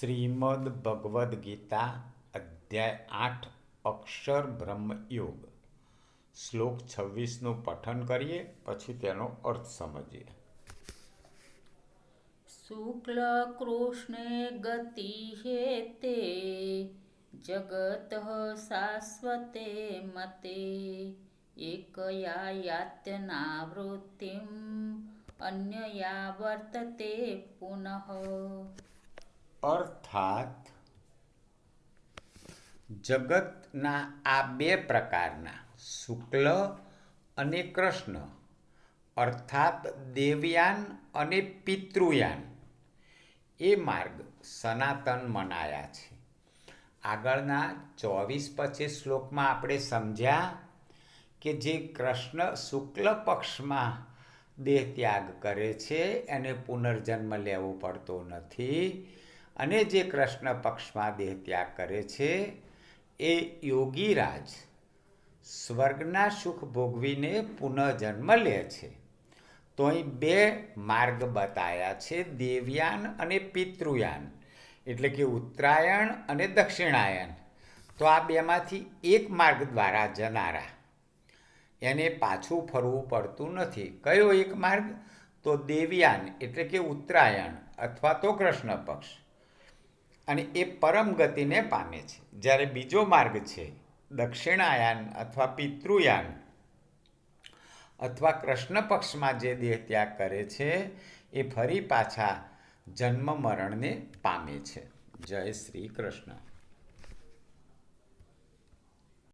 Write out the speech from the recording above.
શ્રીમદ ભગવદ્ ગીતા અધ્યાય આઠ, અક્ષર બ્રહ્મયોગ શ્લોક છવ્વીસનું પઠન કરીએ, પછી તેનો અર્થ સમજીએ. શુક્લ કૃષ્ણે ગતિ હેતે જગત શાશ્વતે મતે એકયા યાત્યનાવૃત્તિમ અન્યયા વર્તતે પુનઃ. અર્થાત જગતના આ બે પ્રકારના, શુક્લ અને કૃષ્ણ, અર્થાત દેવયાન અને પિતૃયાન, એ માર્ગ સનાતન મનાયા છે. આગળના ચોવીસ પચીસ શ્લોકમાં આપણે સમજ્યા કે જે કૃષ્ણ શુક્લ પક્ષમાં દેહ ત્યાગ કરે છે, એને પુનર્જન્મ લેવો પડતો નથી. અને જે કૃષ્ણ પક્ષમાં દેહ ત્યાગ કરે છે, એ યોગીરાજ સ્વર્ગના સુખ ભોગવીને પુનઃજન્મ લે છે. તો અહીં બે માર્ગ બતાયા છે, દેવયાન અને પિતૃયાન. એટલે કે ઉત્તરાયણ અને દક્ષિણાયન. તો આ બેમાંથી એક માર્ગ દ્વારા જનારા. એને પાછું ફરવું પડતું નથી. કયો એક માર્ગ? તો દેવયાન એટલે કે ઉત્તરાયણ અથવા તો કૃષ્ણ પક્ષ. અને એ પરમ ગતિને પામે છે. જ્યારે બીજો માર્ગ છે, દક્ષિણાયાન અથવા પિતૃયાન અથવા કૃષ્ણ પક્ષમાં જે દેહ ત્યાગ કરે છે, એ ફરી પાછા જન્મ મરણને પામે છે. જય શ્રી કૃષ્ણ.